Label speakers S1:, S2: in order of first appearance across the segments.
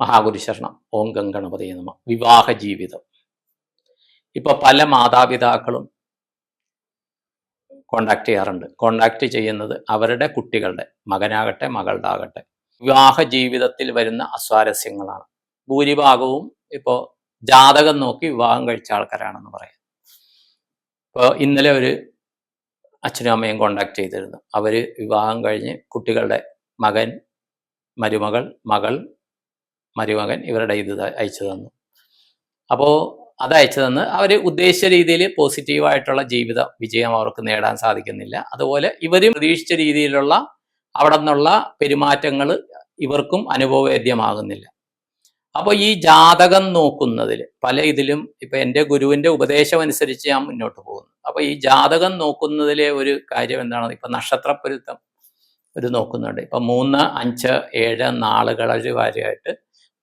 S1: മഹാഗുരുശരണം ഓം ഗംഗണപതി നമ. വിവാഹ ജീവിതം. ഇപ്പൊ പല മാതാപിതാക്കളും കോണ്ടാക്ട് ചെയ്യാറുണ്ട്. കോണ്ടാക്ട് ചെയ്യുന്നത് അവരുടെ കുട്ടികളുടെ മകനാകട്ടെ മകളുടെ ആകട്ടെ. വിവാഹ ജീവിതത്തിൽ വരുന്ന അസ്വാരസ്യങ്ങളാണ്. ഭൂരിഭാഗവും ഇപ്പോൾ ജാതകം നോക്കി വിവാഹം കഴിച്ച ആൾക്കാരാണെന്ന് പറയാം. ഇപ്പോൾ ഇന്നലെ ഒരു അച്ഛനും അമ്മയും കോണ്ടാക്ട് ചെയ്തിരുന്നു. അവർ വിവാഹം കഴിഞ്ഞ് കുട്ടികളുടെ മകൻ മരുമകൾ മകൾ മരുമകൻ ഇവരുടെ ഇത് അയച്ചു തന്നു. അപ്പോൾ അത് അയച്ചു തന്ന് അവർ ഉദ്ദേശിച്ച രീതിയിൽ പോസിറ്റീവായിട്ടുള്ള ജീവിത വിജയം അവർക്ക് നേടാൻ സാധിക്കുന്നില്ല. അതുപോലെ ഇവരും പ്രതീക്ഷിച്ച രീതിയിലുള്ള അവിടെ നിന്നുള്ള പെരുമാറ്റങ്ങൾ ഇവർക്കും അനുഭവവേദ്യമാകുന്നില്ല. അപ്പോൾ ഈ ജാതകം നോക്കുന്നതിൽ പല ഇതിലും ഇപ്പൊ എന്റെ ഗുരുവിന്റെ ഉപദേശം അനുസരിച്ച് ഞാൻ മുന്നോട്ട് പോകുന്നു. അപ്പോൾ ഈ ജാതകം നോക്കുന്നതിലെ ഒരു കാര്യം എന്താണ് ഇപ്പൊ നക്ഷത്രപ്പൊരുത്തം ഒരു നോക്കുന്നുണ്ട്. ഇപ്പൊ മൂന്ന് അഞ്ച് ഏഴ് നാളുകളൊരു കാര്യമായിട്ട്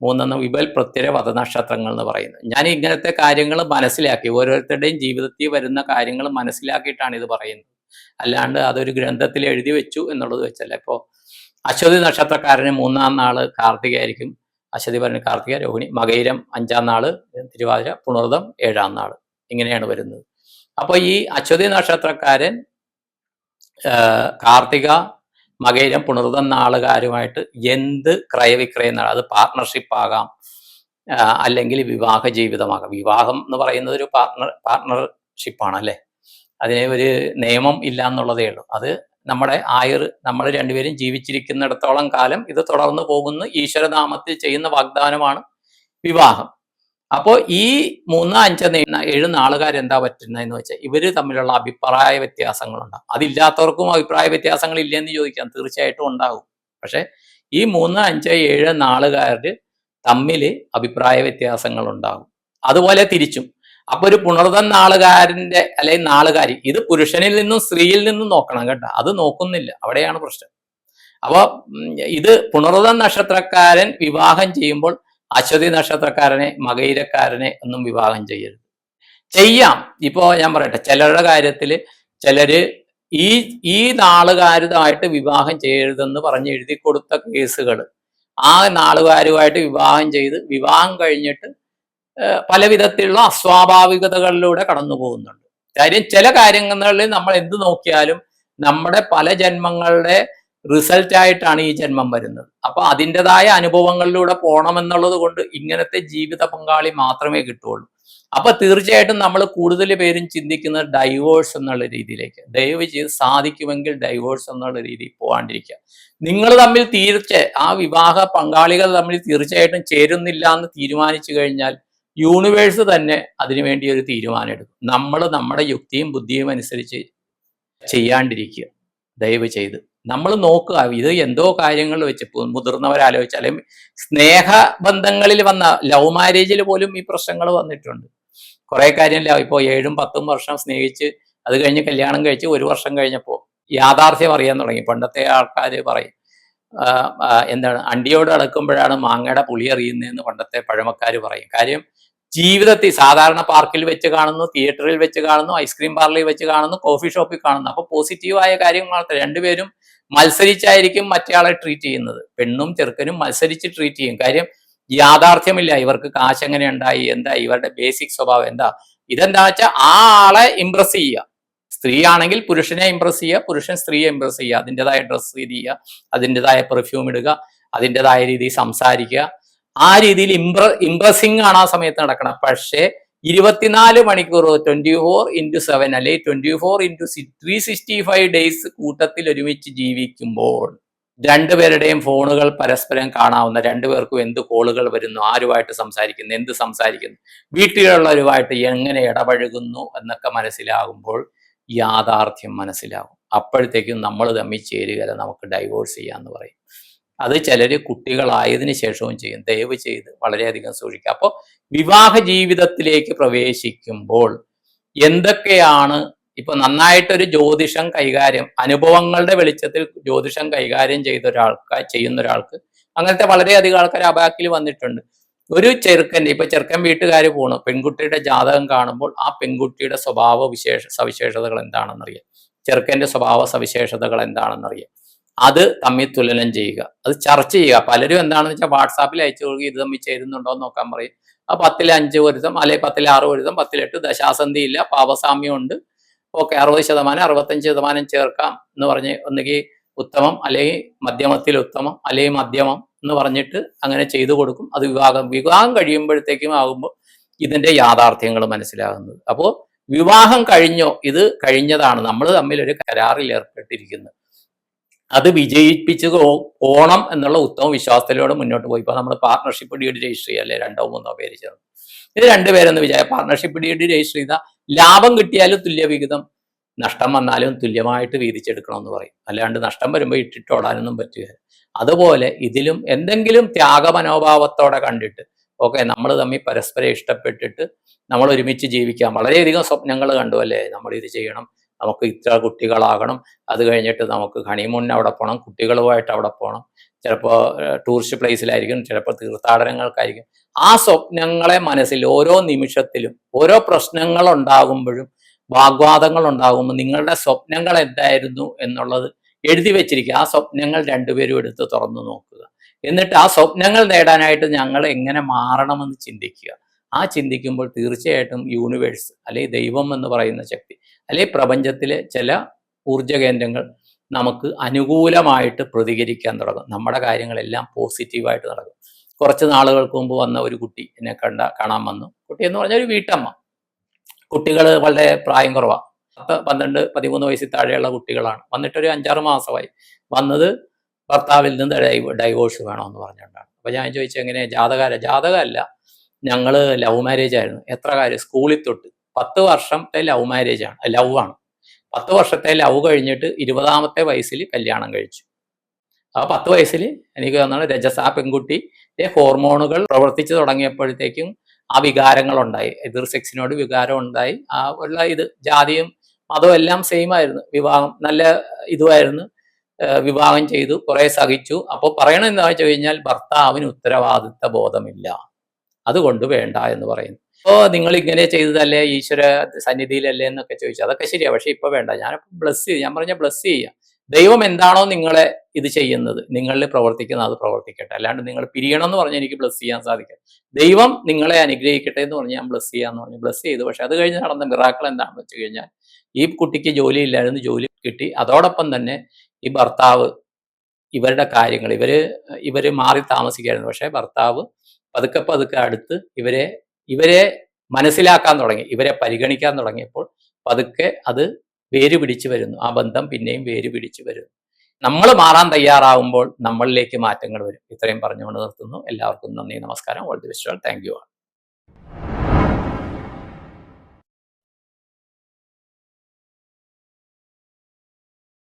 S1: മൂന്നെണ്ണം ഇവൽ പ്രത്യര വധനക്ഷത്രങ്ങൾ എന്ന് പറയുന്നത്. ഞാൻ ഇങ്ങനത്തെ കാര്യങ്ങൾ മനസ്സിലാക്കി. ഓരോരുത്തരുടെയും ജീവിതത്തിൽ വരുന്ന കാര്യങ്ങൾ മനസ്സിലാക്കിയിട്ടാണ് ഇത് പറയുന്നത്. അല്ലാണ്ട് അതൊരു ഗ്രന്ഥത്തിൽ എഴുതി വെച്ചു എന്നുള്ളത് വെച്ചല്ല. ഇപ്പോൾ അശ്വതി നക്ഷത്രക്കാരന് മൂന്നാം നാൾ കാർത്തികയായിരിക്കും. അശ്വതി പറഞ്ഞ കാർത്തിക രോഹിണി മകയിരം അഞ്ചാം നാൾ തിരുവാതിര പുണർദം ഏഴാം നാൾ. ഇങ്ങനെയാണ് വരുന്നത്. അപ്പോൾ ഈ അശ്വതി നക്ഷത്രക്കാരൻ കാർത്തിക മകയിരം പുണർതം നാളുകാരുമായിട്ട് എന്ത് ക്രയവിക്രയം അത് പാർട്ട്ണർഷിപ്പ് ആകാം അല്ലെങ്കിൽ വിവാഹ ജീവിതമാകാം. വിവാഹം എന്ന് പറയുന്നത് ഒരു പാർട്ട്ണർ പാർട്ട്ണർഷിപ്പാണ് അല്ലേ? അതിന് ഒരു നിയമം ഇല്ല എന്നുള്ളതേ ഉള്ളൂ. അത് നമ്മുടെ ആയുർ നമ്മൾ രണ്ടുപേരും ജീവിച്ചിരിക്കുന്നിടത്തോളം കാലം ഇത് തുടർന്ന് പോകുന്ന. ഈശ്വരനാമത്തിൽ ചെയ്യുന്ന വാഗ്ദാനമാണ് വിവാഹം. അപ്പോൾ ഈ മൂന്ന് അഞ്ച് ഏഴ് നാളുകാർ എന്താ പറ്റുന്നതെന്ന് വെച്ചാൽ ഇവർ തമ്മിലുള്ള അഭിപ്രായ വ്യത്യാസങ്ങളുണ്ടാകും അതില്ലാത്തവർക്കും അഭിപ്രായ വ്യത്യാസങ്ങൾ ഇല്ലെന്ന് ചോദിക്കാം. തീർച്ചയായിട്ടും ഉണ്ടാകും. പക്ഷെ ഈ മൂന്ന് അഞ്ച് ഏഴ് നാളുകാർ തമ്മിൽ അഭിപ്രായ വ്യത്യാസങ്ങൾ ഉണ്ടാകും അതുപോലെ തിരിച്ചും. അപ്പൊ ഒരു പുണർതൻ നാളുകാരന്റെ അല്ലെങ്കിൽ നാളുകാരി ഇത് പുരുഷനിൽ നിന്നും സ്ത്രീയിൽ നിന്നും നോക്കണം കേട്ടോ. അത് നോക്കുന്നില്ല. അവിടെയാണ് പ്രശ്നം. അപ്പൊ ഇത് പുണർതൻ നക്ഷത്രക്കാരൻ വിവാഹം ചെയ്യുമ്പോൾ അശ്വതി നക്ഷത്രക്കാരനെ മകയിരക്കാരനെ ഒന്നും വിവാഹം ചെയ്യരുത്. ചെയ്യാം. ഇപ്പോ ഞാൻ പറയട്ടെ ചിലരുടെ കാര്യത്തിൽ ചിലര് ഈ ഈ നാളുകാരുമായിട്ട് വിവാഹം ചെയ്യരുതെന്ന് പറഞ്ഞ് എഴുതി കൊടുത്ത കേസുകൾ ആ നാളുകാരുമായിട്ട് വിവാഹം ചെയ്ത് വിവാഹം കഴിഞ്ഞിട്ട് പല വിധത്തിലുള്ള അസ്വാഭാവികതകളിലൂടെ കടന്നു പോകുന്നുണ്ട്. കാര്യം ചില കാര്യങ്ങളിൽ നമ്മൾ എന്ത് നോക്കിയാലും നമ്മുടെ പല ജന്മങ്ങളുടെ റിസൾട്ട് ആയിട്ടാണ് ഈ ജന്മം വരുന്നത്. അപ്പൊ അതിന്റെതായ അനുഭവങ്ങളിലൂടെ പോകണമെന്നുള്ളത് കൊണ്ട് ഇങ്ങനത്തെ ജീവിത പങ്കാളി മാത്രമേ കിട്ടുള്ളൂ അപ്പൊ തീർച്ചയായിട്ടും നമ്മൾ കൂടുതൽ പേരും ചിന്തിക്കുന്നത് ഡൈവോഴ്സ് എന്നുള്ള രീതിയിലേക്ക് ദയവ് ചെയ്ത് സാധിക്കുമെങ്കിൽ ഡൈവോഴ്സ് എന്നുള്ള രീതിയിൽ പോകാണ്ടിരിക്കുക. നിങ്ങൾ തമ്മിൽ തീർച്ച ആ വിവാഹ പങ്കാളികൾ തമ്മിൽ തീർച്ചയായിട്ടും ചേരുന്നില്ല എന്ന് തീരുമാനിച്ചു കഴിഞ്ഞാൽ യൂണിവേഴ്സ് തന്നെ അതിനുവേണ്ടി ഒരു തീരുമാനം എടുക്കും. നമ്മൾ നമ്മുടെ യുക്തിയും ബുദ്ധിയും അനുസരിച്ച് ചെയ്യാണ്ടിരിക്കുക. ദയവ് ചെയ്ത്. നമ്മൾ നോക്കുക ഇത് എന്തോ കാര്യങ്ങൾ വെച്ച് മുതിർന്നവരാലോചിച്ച് അല്ലെങ്കിൽ സ്നേഹബന്ധങ്ങളിൽ വന്ന ലവ് മാരേജിൽ പോലും ഈ പ്രശ്നങ്ങൾ വന്നിട്ടുണ്ട്. കുറെ കാര്യമില്ല ഇപ്പോൾ ഏഴും പത്തും വർഷം സ്നേഹിച്ച് അത് കഴിഞ്ഞ് കല്യാണം കഴിച്ച് ഒരു വർഷം കഴിഞ്ഞപ്പോൾ യാഥാർത്ഥ്യം അറിയാൻ തുടങ്ങി. പണ്ടത്തെ ആൾക്കാർ പറയും എന്താണ് അണ്ടിയോട് അടക്കുമ്പോഴാണ് മാങ്ങയുടെ പുളി അറിയുന്നതെന്ന് പണ്ടത്തെ പഴമക്കാർ പറയും. കാര്യം ജീവിതത്തിൽ സാധാരണ പാർക്കിൽ വെച്ച് കാണുന്നു തിയേറ്ററിൽ വെച്ച് കാണുന്നു ഐസ്ക്രീം പാർലറിൽ വെച്ച് കാണുന്നു കോഫി ഷോപ്പിൽ കാണുന്നു. അപ്പോൾ പോസിറ്റീവായ കാര്യങ്ങൾ രണ്ടുപേരും മത്സരിച്ചായിരിക്കും മറ്റേയാളെ ട്രീറ്റ് ചെയ്യുന്നത്. പെണ്ണും ചെറുക്കനും മത്സരിച്ച് ട്രീറ്റ് ചെയ്യും. കാര്യം യാഥാർത്ഥ്യമില്ല. ഇവർക്ക് കാശ് എങ്ങനെ ഉണ്ടായി? എന്താ? ഇവരുടെ ബേസിക് സ്വഭാവം എന്താ? ഇതെന്താ വെച്ചാൽ ആ ആളെ ഇംപ്രസ് ചെയ്യുക. സ്ത്രീ ആണെങ്കിൽ പുരുഷനെ ഇംപ്രസ് ചെയ്യുക പുരുഷൻ സ്ത്രീയെ ഇംപ്രസ് ചെയ്യുക. അതിന്റെതായ ഡ്രസ്സ് ചെയ്യുക അതിന്റെതായ പെർഫ്യൂം ഇടുക അതിന്റെതായ രീതിയിൽ സംസാരിക്കുക. ആ രീതിയിൽ ഇംപ്ര ഇംപ്രസിങ് ആണ് ആ സമയത്ത് നടക്കണം പക്ഷേ ഇരുപത്തിനാല് മണിക്കൂർ ട്വന്റി ഫോർ ഇന്റു സെവൻ അല്ലെങ്കിൽ twenty four into three sixty five days കൂട്ടത്തിൽ ഒരുമിച്ച് ജീവിക്കുമ്പോൾ രണ്ടുപേരുടെയും ഫോണുകൾ പരസ്പരം കാണാവുന്ന രണ്ടുപേർക്കും എന്ത് കോളുകൾ വരുന്നു ആരുമായിട്ട് സംസാരിക്കുന്നു എന്ത് സംസാരിക്കുന്നു വീട്ടിലുള്ളവരുമായിട്ട് എങ്ങനെ ഇടപഴകുന്നു എന്നൊക്കെ മനസ്സിലാകുമ്പോൾ യാഥാർത്ഥ്യം മനസ്സിലാകും അപ്പോഴത്തേക്കും നമ്മൾ തമ്മിൽ ചേരുക നമുക്ക് ഡൈവോഴ്സ് ചെയ്യാന്ന് പറയും. അത് ചിലര് കുട്ടികളായതിനു ശേഷവും ചെയ്യും. ദയവ് ചെയ്ത് വളരെയധികം സൂക്ഷിക്കുക. അപ്പോൾ വിവാഹ ജീവിതത്തിലേക്ക് പ്രവേശിക്കുമ്പോൾ എന്തൊക്കെയാണ് ഇപ്പൊ നന്നായിട്ടൊരു ജ്യോതിഷം കൈകാര്യം അനുഭവങ്ങളുടെ വെളിച്ചത്തിൽ ജ്യോതിഷം കൈകാര്യം ചെയ്ത ഒരാൾക്ക് ചെയ്യുന്ന ഒരാൾക്ക് അങ്ങനത്തെ വളരെയധികം ആൾക്കാർ അബാക്കിൽ വന്നിട്ടുണ്ട്. ഒരു ചെറുക്കന്റെ ഇപ്പൊ ചെറുക്കൻ വീട്ടുകാർ പോണു പെൺകുട്ടിയുടെ ജാതകം കാണുമ്പോൾ ആ പെൺകുട്ടിയുടെ സ്വഭാവ വിശേഷ സവിശേഷതകൾ എന്താണെന്നറിയാം. ചെറുക്കന്റെ സ്വഭാവ സവിശേഷതകൾ എന്താണെന്നറിയാം. അത് തമ്മിൽ തുലനം ചെയ്യുക. അത് ചർച്ച ചെയ്യുക. പലരും എന്താണെന്ന് വെച്ചാൽ വാട്സാപ്പിൽ അയച്ചു കൊടുക്കുക ഇത് തമ്മിൽ ചേരുന്നുണ്ടോ എന്ന് നോക്കാൻ പറയും. ആ പത്തിലെ അഞ്ച് പൊരുത്തം അല്ലെങ്കിൽ പത്തിലെ ആറ് പൊരുത്തം പത്തിലെട്ട് ദശാസന്ധി ഇല്ല പാപസാമ്യം ഉണ്ട്. ഓക്കെ അറുപത് ശതമാനം അറുപത്തഞ്ച് ശതമാനം ചേർക്കാം എന്ന് പറഞ്ഞ് ഒന്നുകിൽ ഉത്തമം അല്ലെങ്കിൽ മധ്യമത്തിൽ ഉത്തമം അല്ലെങ്കിൽ മധ്യമം എന്ന് പറഞ്ഞിട്ട് അങ്ങനെ ചെയ്തു കൊടുക്കും. അത് വിവാഹം വിവാഹം കഴിയുമ്പോഴത്തേക്കും ആകുമ്പോൾ ഇതിന്റെ യാഥാർത്ഥ്യങ്ങൾ മനസ്സിലാകുന്നത്. അപ്പോൾ വിവാഹം കഴിഞ്ഞോ ഇത് കഴിഞ്ഞതാണ്. നമ്മൾ തമ്മിൽ ഒരു കരാറിൽ ഏർപ്പെട്ടിരിക്കുന്നത് അത് വിജയിപ്പിച്ച് പോണം എന്നുള്ള ഉത്തമ വിശ്വാസത്തിലൂടെ മുന്നോട്ട് പോയി. ഇപ്പൊ നമ്മൾ പാർട്ണർഷിപ്പ് ഡീഡ് രജിസ്റ്റർ ചെയ്യല്ലേ? രണ്ടോ മൂന്നോ പേര് ചേർന്ന്. ഇത് രണ്ടുപേരെന്ന് വിചാരിച്ച പാർട്ണർഷിപ്പ് ഡീഡ് രജിസ്റ്റർ ചെയ്ത ലാഭം കിട്ടിയാലും തുല്യ വിഹിതം നഷ്ടം വന്നാലും തുല്യമായിട്ട് വീതിച്ചെടുക്കണം എന്ന് പറയും. അല്ലാണ്ട് നഷ്ടം വരുമ്പോൾ ഇട്ടിട്ടോടാനൊന്നും പറ്റുക അതുപോലെ ഇതിലും എന്തെങ്കിലും ത്യാഗമനോഭാവത്തോടെ കണ്ടിട്ട് ഓക്കെ നമ്മൾ തമ്മിൽ പരസ്പരം ഇഷ്ടപ്പെട്ടിട്ട് നമ്മൾ ഒരുമിച്ച് ജീവിക്കാം. വളരെയധികം സ്വപ്നങ്ങൾ കണ്ടു അല്ലേ? നമ്മൾ ഇത് ചെയ്യണം. നമുക്ക് ഇത്ര കുട്ടികളാകണം. അത് കഴിഞ്ഞിട്ട് നമുക്ക് ഹണിമൂണിന് അവിടെ പോകണം കുട്ടികളുമായിട്ട് അവിടെ പോകണം ചിലപ്പോൾ ടൂറിസ്റ്റ് പ്ലേസിലായിരിക്കും ചിലപ്പോൾ തീർത്ഥാടനങ്ങൾക്കായിരിക്കും. ആ സ്വപ്നങ്ങളെ മനസ്സിൽ ഓരോ നിമിഷത്തിലും ഓരോ പ്രശ്നങ്ങൾ ഉണ്ടാകുമ്പോഴും വാഗ്വാദങ്ങൾ ഉണ്ടാകുമ്പോൾ നിങ്ങളുടെ സ്വപ്നങ്ങൾ എന്തായിരുന്നു എന്നുള്ളത് എഴുതി വെച്ചിരിക്കുക. ആ സ്വപ്നങ്ങൾ രണ്ടുപേരും എടുത്ത് തുറന്നു നോക്കുക. എന്നിട്ട് ആ സ്വപ്നങ്ങൾ നേടാനായിട്ട് ഞങ്ങൾ എങ്ങനെ മാറണമെന്ന് ചിന്തിക്കുക. ആ ചിന്തിക്കുമ്പോൾ തീർച്ചയായിട്ടും യൂണിവേഴ്സ് അല്ലെങ്കിൽ ദൈവം എന്ന് പറയുന്ന ശക്തി അല്ലെങ്കിൽ പ്രപഞ്ചത്തിലെ ചില ഊർജ കേന്ദ്രങ്ങൾ നമുക്ക് അനുകൂലമായിട്ട് പ്രതികരിക്കാൻ തുടങ്ങും. നമ്മുടെ കാര്യങ്ങളെല്ലാം പോസിറ്റീവായിട്ട് നടക്കും. കുറച്ച് നാളുകൾക്ക് മുമ്പ് വന്ന ഒരു കുട്ടി എന്നെ കണ്ട കാണാൻ വന്നു. കുട്ടി എന്ന് പറഞ്ഞാൽ ഒരു വീട്ടമ്മ. കുട്ടികൾ വളരെ പ്രായം കുറവാണ് പത്ത് പന്ത്രണ്ട് പതിമൂന്ന് വയസ്സിൽ താഴെയുള്ള കുട്ടികളാണ്. വന്നിട്ട് ഒരു അഞ്ചാറ് മാസമായി. വന്നത് ഭർത്താവിൽ നിന്ന് ഡൈവ ഡൈവോഴ്സ് വേണമെന്ന് പറഞ്ഞുകൊണ്ടാണ് അപ്പൊ ഞാൻ ചോദിച്ചു എങ്ങനെ? ജാതകാല ജാതകമല്ല. ഞങ്ങൾ ലവ് മാരേജ് ആയിരുന്നു. എത്ര കാര്യം? സ്കൂളിൽ തൊട്ട് പത്ത് വർഷത്തെ ലവ് മാരേജ് ആണ്. ലവ് ആണ്. പത്ത് വർഷത്തെ ലവ് കഴിഞ്ഞിട്ട് ഇരുപതാമത്തെ വയസ്സിൽ കല്യാണം കഴിച്ചു. ആ പത്ത് വയസ്സിൽ എനിക്ക് തോന്നുന്നത് രജസാ ആ പെൺകുട്ടിയുടെ ഹോർമോണുകൾ പ്രവർത്തിച്ചു തുടങ്ങിയപ്പോഴത്തേക്കും ആ വികാരങ്ങൾ ഉണ്ടായി. എതിർ സെക്സിനോട് വികാരം ഉണ്ടായി. ആ ഉള്ള ഇത് ജാതിയും മതവും എല്ലാം സെയിം ആയിരുന്നു. വിവാഹം നല്ല ഇതുമായിരുന്നു. വിവാഹം ചെയ്തു കുറെ സഹിച്ചു. അപ്പോൾ പറയണത് എന്താ വെച്ച് കഴിഞ്ഞാൽ ഭർത്താവിന് ഉത്തരവാദിത്ത ബോധമില്ല. അതുകൊണ്ട് വേണ്ട എന്ന് പറയുന്നു. ഓ നിങ്ങൾ ഇങ്ങനെ ചെയ്തതല്ലേ? ഈശ്വര സന്നിധിയിലല്ലേ എന്നൊക്കെ ചോദിച്ചു. അതൊക്കെ ശരിയാ. പക്ഷെ ഇപ്പൊ വേണ്ട. ഞാൻ ബ്ലസ് ചെയ്യും ഞാൻ പറഞ്ഞ ബ്ലസ് ചെയ്യാം. ദൈവം എന്താണോ നിങ്ങളെ ഇത് ചെയ്യുന്നത് നിങ്ങളിൽ പ്രവർത്തിക്കുന്നത് അത് പ്രവർത്തിക്കട്ടെ. അല്ലാണ്ട് നിങ്ങൾ പിരിയണം എന്ന് പറഞ്ഞ് എനിക്ക് ബ്ലസ് ചെയ്യാൻ സാധിക്കും ദൈവം നിങ്ങളെ അനുഗ്രഹിക്കട്ടെ എന്ന് പറഞ്ഞ് ഞാൻ ബ്ലസ് ചെയ്യാന്ന് പറഞ്ഞു. ബ്ലസ് ചെയ്തു. പക്ഷെ അത് കഴിഞ്ഞ് നടന്ന മിറാക്കൾ എന്താണെന്ന് വെച്ച് കഴിഞ്ഞാൽ ഈ കുട്ടിക്ക് ജോലി ഇല്ലായിരുന്നു. ജോലി കിട്ടി. അതോടൊപ്പം തന്നെ ഈ ഭർത്താവ് ഇവരുടെ കാര്യങ്ങൾ ഇവർ ഇവർ മാറി താമസിക്കായിരുന്നു. പക്ഷെ ഭർത്താവ് പതുക്കെ പതുക്കെ അടുത്ത് ഇവരെ ഇവരെ മനസ്സിലാക്കാൻ തുടങ്ങി. ഇവരെ പരിഗണിക്കാൻ തുടങ്ങിയപ്പോൾ പതുക്കെ അത് വേര് പിടിച്ചു വരുന്നു. ആ ബന്ധം പിന്നെയും വേര് പിടിച്ചു വരുന്നു. നമ്മൾ മാറാൻ തയ്യാറാവുമ്പോൾ നമ്മളിലേക്ക് മാറ്റങ്ങൾ വരും. ഇത്രയും പറഞ്ഞുകൊണ്ട് നിർത്തുന്നു. എല്ലാവർക്കും നന്ദി നമസ്കാരം. All the best thank you